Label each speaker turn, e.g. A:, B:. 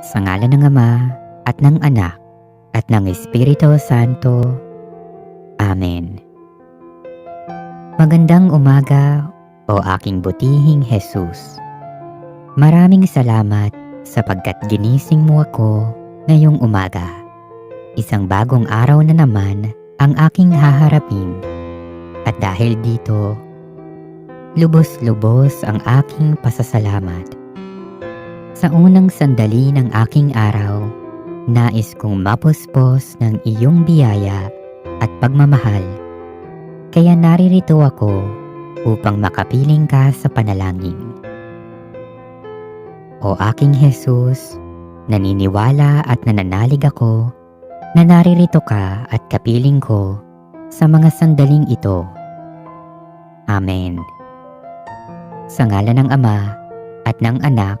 A: Sa ngala ng Ama at ng Anak at ng Espiritu Santo. Amen. Magandang umaga o aking butihing Jesus. Maraming salamat sapagkat ginising mo ako ngayong umaga. Isang bagong araw na naman ang aking haharapin. At dahil dito, lubos-lubos ang aking pasasalamat. Sa unang sandali ng aking araw, nais kong mapuspos ng iyong biyaya at pagmamahal. Kaya naririto ako upang makapiling ka sa panalangin. O aking Jesus, naniniwala at nananalig ako na naririto ka at kapiling ko sa mga sandaling ito. Amen. Sa ngala ng Ama at ng Anak